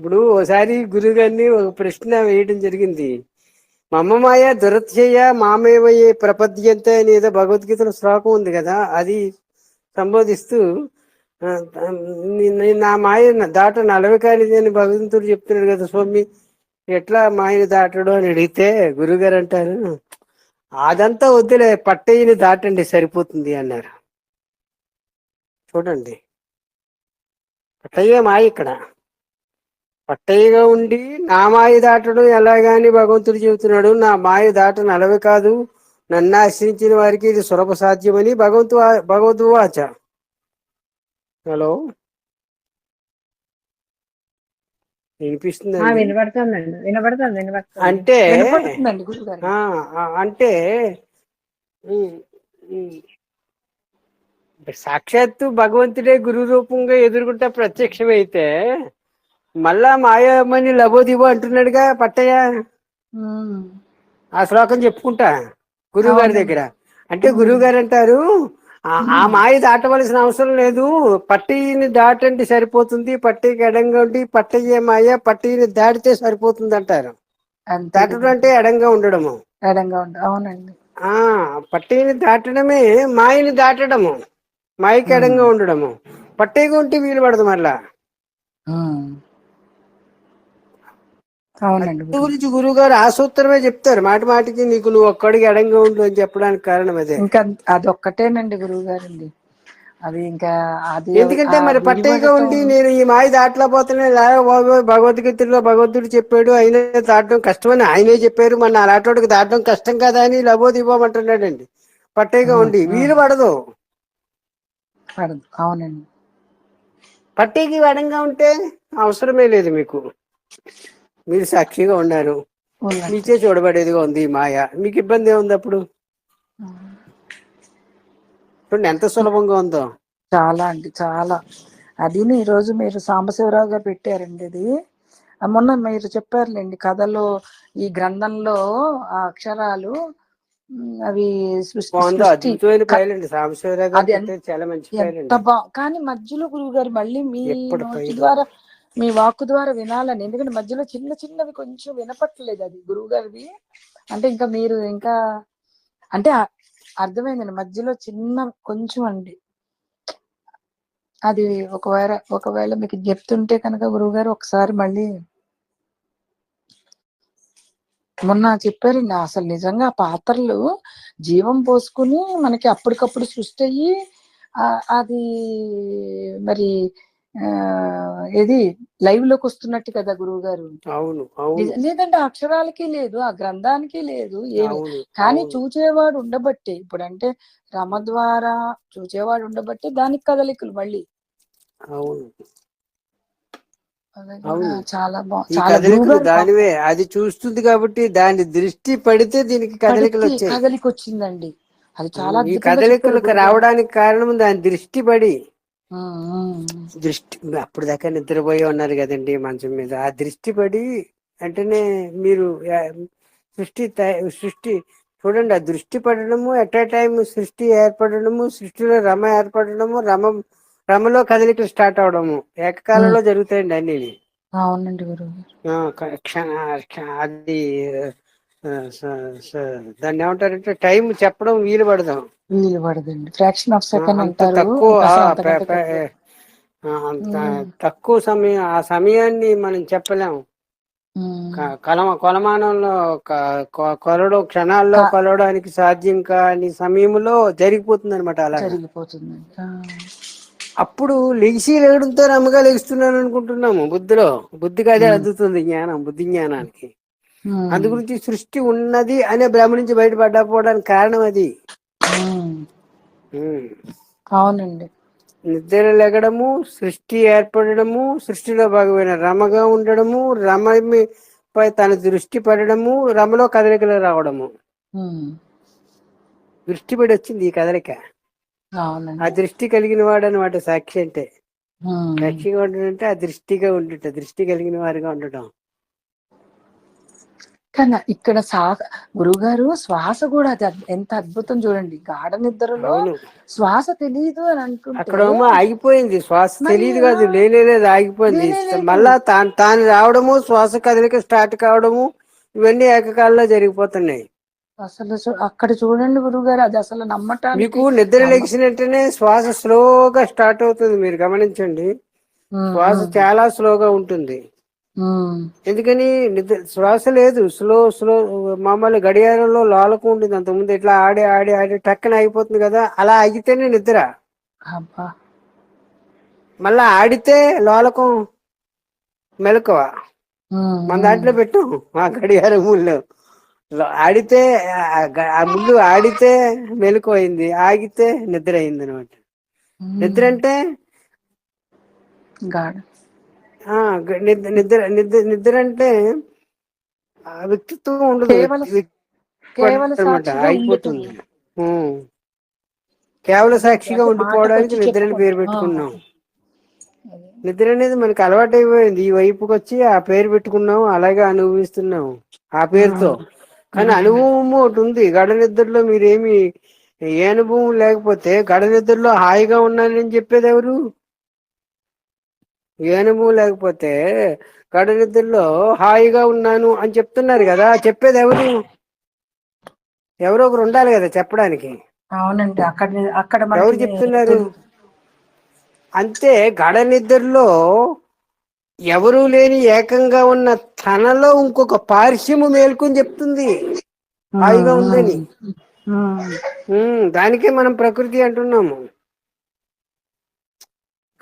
ఇప్పుడు ఓసారి గురువుగారిని ఒక ప్రశ్న వేయడం జరిగింది. మమ్మమాయ దురత్యయ మామేవయే ప్రపద్యంత అని ఏదో భగవద్గీతలో శ్లోకం ఉంది కదా అది సంబోధిస్తూ నా మాయ దాట నలవి అని భగవంతుడు చెప్తున్నాడు కదా స్వామి. ఎట్లా మాయని దాటడు అని అడిగితే గురుగారు అంటారు అదంతా వద్దులే పట్టయ్యని దాటండి సరిపోతుంది అన్నారు. చూడండి. పట్టయ్య మాయ ఇక్కడ. పట్టయ్యగా ఉండి నా మాయ దాటడం ఎలాగాని భగవంతుడు చెబుతున్నాడు నా మాయ దాట నలవి కాదు నన్ను ఆశ్రయించిన వారికి ఇది సులభ సాధ్యమని భగవంతు భగవద్దు వాచ. హలో? వినపడుతుంది అంటే అంటే సాక్షాత్తు భగవంతుడే గురు రూపంగా ఎదుర్కొంటే ప్రత్యక్షమైతే మళ్ళా మాయమని లబోదిబో అంటున్నాడుగా పట్టయ్య. ఆ శ్లోకం చెప్పుకుంటా గురువు గారి. దగ్గర. అంటే గురువు గారు అంటారు "ఆ- మాయ దాటవలసిన అవసరం లేదు. పట్టీని దాటండి సరిపోతుంది పట్టీకి ఎడంగా ఉండి పట్టయ్యే మాయ పట్టీని దాటితే సరిపోతుంది అంటారు. దాటడం అంటే ఎడంగా ఉండడము. ఎడంగా అవునండి. ఆ పట్టీని దాటడమే మాయని దాటడము. మాయకి ఎడంగా ఉండడము. పట్టేగా ఉంటే వీలు పడదు మళ్ళా. అవునండి గురించి గురువు. గారు ఆ సూత్రమే చెప్తారు. మాటి మాటికి నీకు నువ్వు ఒక్కడికి ఎడంగా ఉండు అని చెప్పడానికి కారణం అదే. ఇంకా అదొక్కటేనండి గురువు గారండి అది ఇంకా అది ఎందుకంటే మరి పట్టేగా ఉండి నేను ఈ మాయ దాటలేకపోతున్నా లేక బాబు భగవద్గీతలో భగవంతుడు చెప్పాడు అయినా దాటడం కష్టమని ఆయనే చెప్పారు. మన అలాంటి దాటడం కష్టం కదా అని లబోదిపోమంటున్నాడండి పట్టేగా ఉండి వీలు పడదు. పడదు. అవునండి. పట్టేకి వడంగా ఉంటే అవసరమే లేదు మీకు. మీరు సాక్షిగా ఉన్నారు. మీచే చూడబడేదిగా ఉంది మాయ. మీకు ఇబ్బంది ఏముంది అప్పుడు? చూడండి ఎంత సులభంగా ఉందో. చాలా అండి చాలా. అది ఈ రోజు మీరు సాంబశివరావు గారు పెట్టారండి ఇది. మొన్న మీరు చెప్పారులేండి కథలో ఈ గ్రంథంలో ఆ అక్షరాలు అవి చాలా మంచి కానీ మధ్యలో గురువు గారు మళ్ళీ మీ? ద్వారా మీ వాక్కు ద్వారా వినాలని. ఎందుకంటే మధ్యలో చిన్న చిన్నవి కొంచెం వినపట్లేదు అది గురువు గారిది అంటే ఇంకా మీరు ఇంకా అంటే అర్థమైందండి. మధ్యలో చిన్న కొంచెం అండి. అది ఒకవేళ ఒకవేళ మీకు చెప్తుంటే కనుక గురువు గారు ఒకసారి మళ్ళీ మొన్న చెప్పారండి. అసలు నిజంగా ఆ పాత్రలు జీవం పోసుకుని మనకి అప్పటికప్పుడు సృష్టి అయ్యి అది మరి ఏది లైవ్లోకి వస్తున్నట్టు కదా గురువు గారు అవును లేదంటే అక్షరాలకి లేదు ఆ గ్రంథానికి లేదు ఏమి కానీ. చూచేవాడు ఉండబట్టే ఇప్పుడు అంటే రమ ద్వారా చూచేవాడు ఉండబట్టే దానికి కదలికలు మళ్ళీ అవును. చాలా కదలికలు దానివే అది చూస్తుంది కాబట్టి దాని దృష్టి పడితే దీనికి కదలికలు వచ్చాయి కదలిక వచ్చిందండి అది చాలా కదలికలకు. రావడానికి కారణం దాని దృష్టి పడి. దృష్టి అప్పుడు దాకా నిద్రపోయి ఉన్నారు కదండి మంచం మీద. ఆ దృష్టి పడి వెంటనే మీరు సృష్టి సృష్టి చూడండి ఆ దృష్టి పడడము ఎట్ ఏ టైం సృష్టి ఏర్పడడము సృష్టిలో రమ ఏర్పడడము రమ రమలో కదలికలు స్టార్ట్ అవడము ఏకకాలంలో జరుగుతాయండి అన్ని అవునండి గురువు అది దాన్ని ఏమంటారంటే టైం చెప్పడం వీలు పడదాం. వీలు పడదండి. ఫ్రాక్షన్ ఆఫ్ సెకండ్ అంత అంటారు. తక్కువ తక్కువ. సమయం ఆ సమయాన్ని మనం చెప్పలేము కొలమ కొలమానంలో క- కొ- కొలవడం క్షణాల్లో కొలవడానికి సాధ్యం కాని సమయంలో జరిగిపోతుంది అనమాట అలా జరిగిపోతుందండి. ఆ. అప్పుడు లెగిసి లేయడంతో నమ్మగా లెగుస్తున్నాను అనుకుంటున్నాము బుద్ధిలో. బుద్ధికి అదే ఉమ్. అందుతుంది జ్ఞానం బుద్ధి జ్ఞానానికి. అందు గురించి సృష్టి ఉన్నది అనే భ్రమ నుంచి బయటపడకపోవడానికి కారణం అది. అవునండి. నిద్ర లెగడము సృష్టి ఏర్పడడము సృష్టిలో భాగమైన రమగా ఉండడము రమ మీ- పై తన దృష్టి పడడము రమలో కదలికలు రావడము. దృష్టి పడి వచ్చింది ఈ కదలిక. ఆ దృష్టి కలిగిన వాడు అనమాట సాక్షి అంటే. సాక్షిగా ఉండడం అంటే ఆ దృష్టిగా ఉండుట దృష్టి కలిగిన వారిగా ఉండటం. కానీ ఇక్కడ శ్వాస గురుగారు శ్వాస కూడా అది ఎంత అద్భుతం చూడండి. గాఢ నిద్రలో శ్వాస తెలియదు అని అక్కడేమో ఆగిపోయింది. శ్వాస తెలియదు కాదు. ఆ- లేనే లేదు ఆగిపోయింది. మళ్ళా తాను తాను రావడము శ్వాస కదలిక స్టార్ట్ కావడము ఇవన్నీ ఏకకాలంలో జరిగిపోతున్నాయి. అసలు అక్కడ చూడండి గురుగారు అది అసలు నమ్మటానికి మీకు నిద్ర వెంటనే శ్వాస స్లోగా స్టార్ట్ అవుతుంది. మీరు గమనించండి. శ్వాస చాలా స్లోగా ఉంటుంది. ఎందుకని? నిద్ర శ్వాస లేదు. స్లో స్లో మామూలు గడియారంలో లోలకు ఉంటుంది. అంతకుముందు ఇట్లా ఆడి ఆడి ఆడి టక్కన అయిపోతుంది కదా. అలా ఆగితేనే నిద్ర. మళ్ళా ఆడితే లోలకం మెలకువ. మన దాంట్లో పెట్టాం. ఆ గడియారం ముళ్ళు ఆడితే ఆ ముళ్ళు ఆడితే మెలకు అయింది. ఆగితే నిద్ర అయింది అనమాట నిద్ర అంటే? గాఢ నిద్ర నిద్ర నిద్ర నిద్ర అంటే ఆ వ్యక్తిత్వం ఉండదు. అయిపోతుంది. కేవల సాక్షిగా ఉండిపోవడానికి నిద్రని పేరు పెట్టుకున్నాం. నిద్ర అనేది మనకి అలవాటైపోయింది. ఈ వైపుకి వచ్చి ఆ పేరు పెట్టుకున్నాం అలాగే అనుభవిస్తున్నాం ఆ పేరుతో. కానీ అనుభవం ఒకటి ఉంది. గడ నిద్రలో మీరేమి ఏ అనుభవం లేకపోతే గడ నిద్రలో హాయిగా ఉన్నానని చెప్పేది ఎవరు ఏ అనుభవం లేకపోతే గడ నిద్రలో హాయిగా ఉన్నాను అని చెప్తున్నారు కదా చెప్పేది ఎవరు? ఎవరో ఒకరు ఉండాలి కదా చెప్పడానికి. అవునండి అక్కడ అక్కడ ఎవరు చెప్తున్నారు? అంతే గడ నిద్రలో ఎవరూ లేని ఏకంగా ఉన్న తనలో ఇంకొక పార్శ్వము మేల్కొని చెప్తుంది. హాయిగా ఉందని. దానికే మనం ప్రకృతి అంటున్నాము.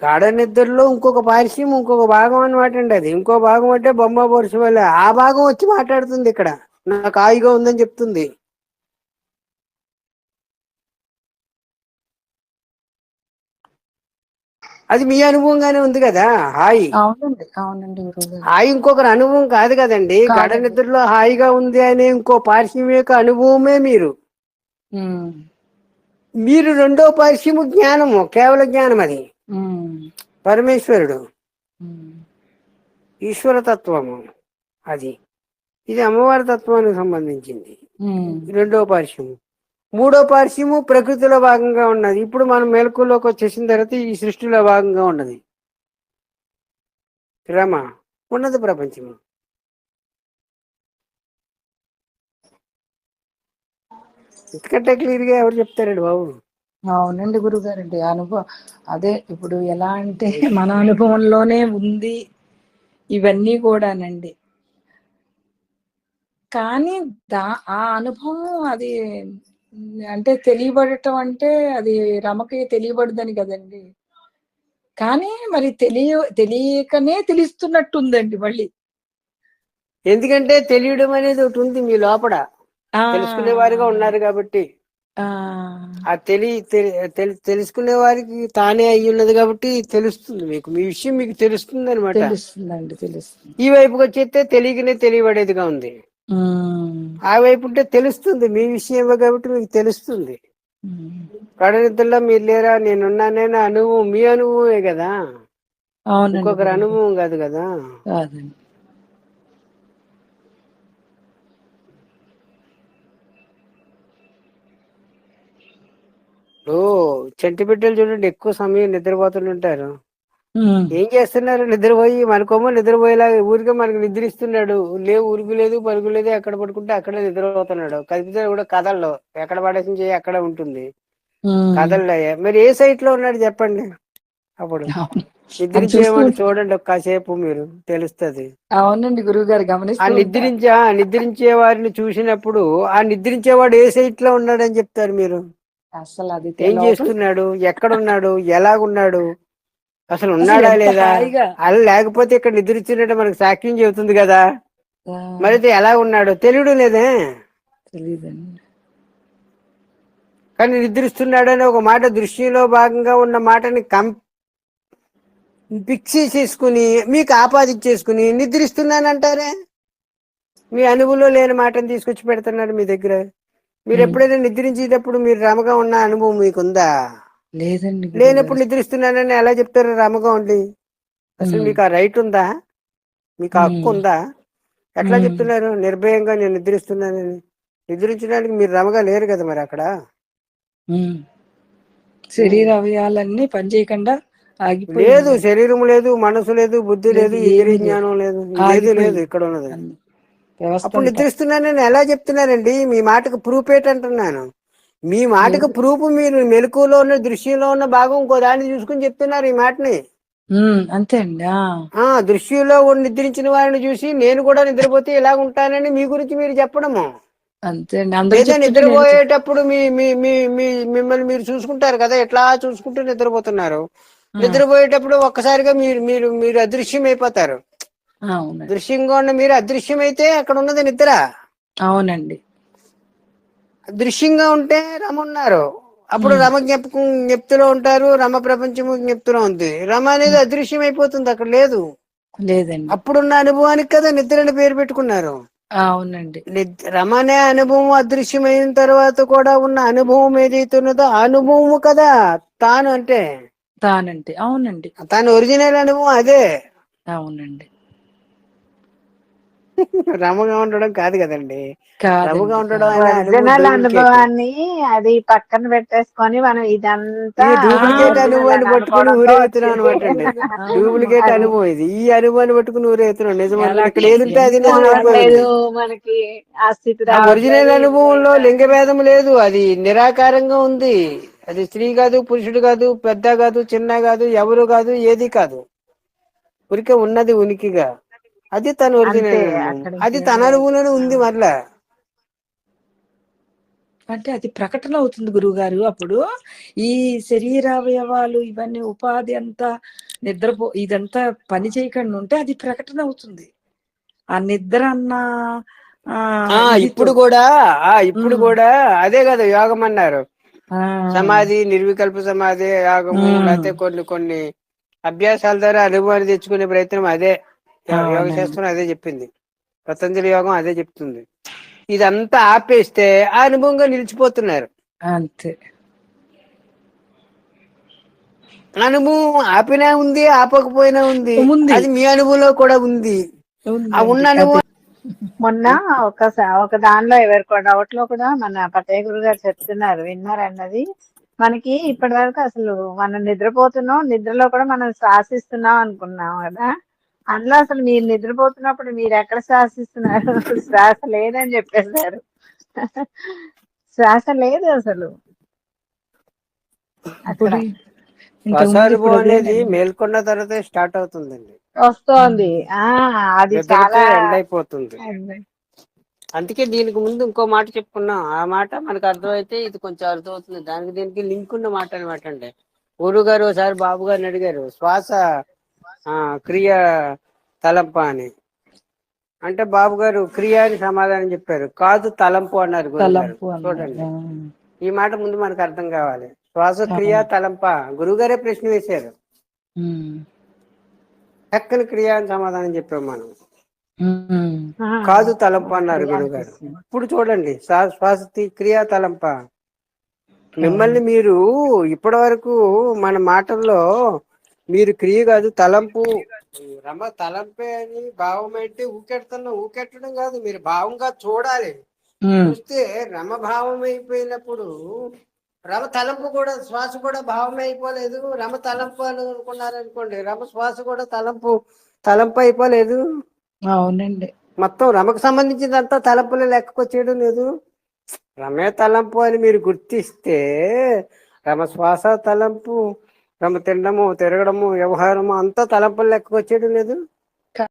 గాఢ నిద్రలో ఇంకొక పార్శ్యం ఇంకొక భాగం అనమాట అండి అది. ఇంకో భాగం అంటే బొమ్మ బొరుసు వల్ల. ఆ భాగం వచ్చి మాట్లాడుతుంది ఇక్కడ. నాకు హాయిగా ఉందని చెప్తుంది. అది మీ అనుభవంగానే ఉంది కదా? హాయి. హాయి ఇంకొకరి అనుభవం కాదు కదండి. గడ. నిద్రలో హాయిగా ఉంది అనే ఇంకో పార్శ్వం యొక్క అనుభవమే మీరు. మీరు రెండో పార్శ్వము జ్ఞానము కేవల జ్ఞానం అది పరమేశ్వరుడు. ఈశ్వర తత్వము అది. ఇది అమ్మవారి తత్వానికి సంబంధించింది. రెండో పార్శ్వము. మూడో పార్శ్వము ప్రకృతిలో భాగంగా ఉన్నది. ఇప్పుడు మనం మెలకులోకి వచ్చేసిన తర్వాత ఈ సృష్టిలో భాగంగా ఉన్నది. రమ ఉన్నది ప్రపంచము. ఇంతకంటే క్లియర్గా ఎవరు చెప్తారండి బాబు? అవునండి గురుగారండి. అనుభవం అదే ఇప్పుడు ఎలా అంటే మన అనుభవంలోనే ఉంది ఇవన్నీ కూడానండి. కానీ దా ఆ అనుభవం అది అంటే తెలియబడటం అంటే అది రమకి తెలియబడదని కదండి. కానీ మరి తెలియ తెలియకనే తెలుస్తున్నట్టుందండి మళ్ళీ. ఎందుకంటే తెలియడం అనేది ఒకటి ఉంది మీ లోపల. తెలుసుకునే వారిగా ఉన్నారు కాబట్టి. ఆ, తెలి తెలి- తెలి- తెలుసుకునే వారికి తానే అయి ఉన్నది కాబట్టి తెలుస్తుంది మీకు. మీ విషయం మీకు తెలుస్తుంది అనమాట తెలుస్తుందండి తెలుస్తుంది. ఈ వైపుకి వచ్చేస్తే తెలియకనే తెలియబడేదిగా ఉంది. ఆ. వైపు ఉంటే తెలుస్తుంది. మీ విషయమే కాబట్టి మీకు తెలుస్తుంది. కడనిద్రలో మీరు లేరా? నేనున్నానే నా అనుభవం మీ అనుభవమే కదా. ఇంకొకరి. అనుభవం కాదు కదా. ఓ చంటి బిడ్డలు చూడండి ఎక్కువ సమయం నిద్రపోతుంటారు ఉమ్, ఏం చేస్తున్నారు? నిద్రపోయి మనకోమో నిద్రపోయేలాగా ఊరికే మనకి నిద్రిస్తున్నాడు. లేవు ఊరుకు లేదు పరుగు లేదు ఎక్కడ పడుకుంటే అక్కడే నిద్రపోతున్నాడు. కదిపితే కూడా కదల్లో ఎక్కడ పడేసిన చేయి అక్కడే ఉంటుంది. ఉమ్. కదల్లో మరి ఏ సైట్లో ఉన్నాడు చెప్పండి. అప్పుడు. నిద్రించేవాడు చూడండి ఒక్కసేపు మీరు తెలుస్తది. అవునండి గురువు గారు ఆ గమనిస్తూ నిద్రించే ఆ నిద్రించే వారిని చూసినప్పుడు ఆ నిద్రించేవాడు ఏ సైట్లో ఉన్నాడని చెప్తారు మీరు? అసలు అది ఏం చేస్తున్నాడు? ఎక్కడున్నాడు? ఎలాగున్నాడు? అసలు అసలు ఉన్నాడా లేదా. అలా లేకపోతే ఇక్కడ నిద్రించినట్టు మనకు సాక్ష్యం చెబుతుంది కదా. మరి ఎలా ఉన్నాడు తెలియడం లేదే? కానీ నిద్రిస్తున్నాడని ఒక మాట దృశ్యంలో భాగంగా ఉన్న మాటని కం ఫిక్స్ చేసుకుని మీకు ఆపాదించేసుకుని నిద్రిస్తున్నానంటారే? మీ అనుభవంలో లేని మాటను తీసుకొచ్చి పెడుతున్నారు మీ దగ్గర? మీరు. ఎప్పుడైనా నిద్రించేటప్పుడు మీరు రమగా ఉన్న అనుభవం మీకుందా లేదండి లేనప్పుడు. నిద్రిస్తున్నానని ఎలా చెప్తారు రమగా ఉండి అసలు. మీకు ఆ రైట్ ఉందా మీకు ఆ హక్కు. ఉందా ఎట్లా. చెప్తున్నారు నిర్భయంగా నేను నిద్రిస్తున్నానని నిద్రించడానికి మీరు రమగా లేరు కదా మరి అక్కడ. శరీర అవయాలన్నీ పనిచేయకుండా లేదు శరీరం లేదు మనసు లేదు బుద్ధి లేదు ఏమీ జ్ఞానం లేదు లేదు ఇక్కడ ఉన్నది అప్పుడు. నిద్రిస్తున్నానని ఎలా చెప్తున్నారండి? మీ మాటకు ప్రూఫ్ ఏంటంటున్నాను. మీ మాటకు ప్రూఫ్ మీరు మెలకులో ఉన్న దృశ్యంలో ఉన్న భాగం ఇంకో దాన్ని చూసుకుని చెప్తున్నారు ఈ మాటని. ఉమ్, అంతే అండి. దృశ్యంలో నిద్రించిన వారిని చూసి నేను కూడా నిద్రపోతే ఇలా ఉంటానని మీ గురించి మీరు చెప్పడము. అంతే అండి. నిద్రపోయేటప్పుడు మీ మీ మిమ్మల్ని మీరు చూసుకుంటారు కదా ఎట్లా చూసుకుంటూ నిద్రపోతున్నారు. నిద్రపోయేటప్పుడు ఒక్కసారిగా మీరు మీరు మీరు అదృశ్యం అయిపోతారు దృశ్యంగా ఉన్న మీరు అదృశ్యమైతే అక్కడ ఉన్నది నిద్ర. అవునండి. దృశ్యంగా ఉంటే రమ ఉన్నారు. అప్పుడు. రమ జ్ఞాపకం జ్ఞప్తిలో ఉంటారు రమ ప్రపంచము జ్ఞప్తిలో ఉంది. రమ అనేది అదృశ్యం అయిపోతుంది అక్కడ లేదు. లేదండి. అప్పుడున్న అనుభవానికి కదా నిద్ర అని పేరు పెట్టుకున్నారు. అవునండి. రమ అనే అనుభవం అదృశ్యమైన తర్వాత కూడా ఉన్న అనుభవం ఏదైతే ఉన్నదో అనుభవము కదా తాను అంటే. తానంటే అవునండి. తాను ఒరిజినల్ అనుభవం అదే. అవునండి. రమగా ఉండడం కాదు కదండి. రమగా ఉండడం ఒరిజినల్. అనుభవాన్ని అది పక్కన పెట్టేసుకొని మనం ఇదంతా డూప్లికేట్ అనుభవాన్ని పట్టుకుని ఊరేగుతున్నాం అనమాట అండి. డూప్లికేట్ అనుభవం ఇది. ఈ అనుభవాన్ని పట్టుకుని ఊరేగుతున్నాం. నిజమా? ఎలా ఇక్కడ ఏదుంటే అది నిజం మనకి ఒరిజినల్ అనుభవంలో లింగ భేదం లేదు. అది నిరాకారంగా ఉంది. అది స్త్రీ కాదు పురుషుడు కాదు పెద్ద కాదు చిన్న కాదు ఎవరు కాదు ఏది కాదు. ఉనికి ఉన్నది ఉనికిగా. అది తన ఒరిజినల్ అది తన అనుభవంలోనే ఉంది మరలా. అంటే అది ప్రకటన అవుతుంది గురువుగారు అప్పుడు. ఈ శరీరావయవాలు ఇవన్నీ ఉపాధి అంతా నిద్రపో ఇదంతా పని చేయకుండా ఉంటే అది ప్రకటన అవుతుంది. ఆ నిద్ర అన్న ఇప్పుడు కూడా ఆ ఇప్పుడు. కూడా అదే కదా యోగం అన్నారు. సమాధి నిర్వికల్ప సమాధి యాగము మ్మ్. లేకపోతే కొన్ని కొన్ని అభ్యాసాల ద్వారా అనుభవాన్ని తెచ్చుకునే ప్రయత్నం అదే. యోగ. శాస్త్రం అదే చెప్పింది. పతంజలి యోగం అదే చెప్తుంది. ఇదంతా ఆపేస్తే ఆ అనుభవంగా నిలిచిపోతున్నారు. అంతే. అనుభవం ఆపినా ఉంది ఆపకపోయినా ఉంది. అది మీ అనుభవంలో కూడా ఉంది. ఆ ఉన్న. అనుభవం మొన్న ఒక ఒక దానిలో ఎవరికో డౌట్లో కూడా మన పతయ్య గురు గారు చెప్తున్నారు విన్నారన్నది మనకి ఇప్పటి వరకు అసలు మనం నిద్రపోతున్నాం నిద్రలో కూడా మనం శ్వాసిస్తున్నాం అనుకున్నాం కదా. అందులో అసలు మీరు నిద్రపోతున్నప్పుడు మీరు ఎక్కడ శ్వాసిస్తున్నారు? శ్వాస లేదని చెప్పేశారు. శ్వాస లేదు అసలు. అనేది. మేల్కొన్న తర్వాత స్టార్ట్ అవుతుందండి. వస్తోంది. ఆ అది చాలా ఎండ్ అయిపోతుంది. అందుకే దీనికి ముందు ఇంకో మాట చెప్పుకున్నాం. ఆ మాట మనకు అర్థమైతే ఇది కొంచెం అర్థమవుతుంది. దానికి దీనికి లింక్ ఉన్న మాట అనమాట అండి. గురువు గారు ఒకసారి బాబు గారిని అడిగారు శ్వాస క్రియ తలంప అని. అంటే బాబు గారు క్రియ అని సమాధానం చెప్పారు. కాదు తలంపు అన్నారు. చూడండి. ఈ మాట ముందు మనకు అర్థం కావాలి. శ్వాస క్రియ తలంప? గురువుగారే ప్రశ్న వేశారు. చక్కని క్రియ అని సమాధానం చెప్పాం మనం. కాదు తలంప అన్నారు గురువు గారు. ఇప్పుడు చూడండి. శ్వా- శ్వాస క్రియా తలంప? మిమ్మల్ని మీరు ఇప్పటి వరకు మన మాటల్లో మీరు క్రియ కాదు తలంపు. రమ తలంపే అని భావం అంటే ఊకెడుతున్నా ఊకెట్టడం కాదు మీరు భావంగా చూడాలి. చూస్తే రమ భావం అయిపోయినప్పుడు రమ తలంపు కూడా శ్వాస కూడా భావం అయిపోలేదు. రమ తలంపు అని అనుకున్నారు అనుకోండి రమ శ్వాస కూడా తలంపు తలంపు అయిపోలేదు. అవునండి. మొత్తం రమకు సంబంధించిందంతా తలంపులో లెక్కకొచ్చేయడం లేదు. రమే తలంపు అని మీరు గుర్తిస్తే రమ శ్వాస తలంపు తమ తినడము తిరగడము వ్యవహారము అంతా తలంపులు లెక్కకొచ్చేయడం లేదు.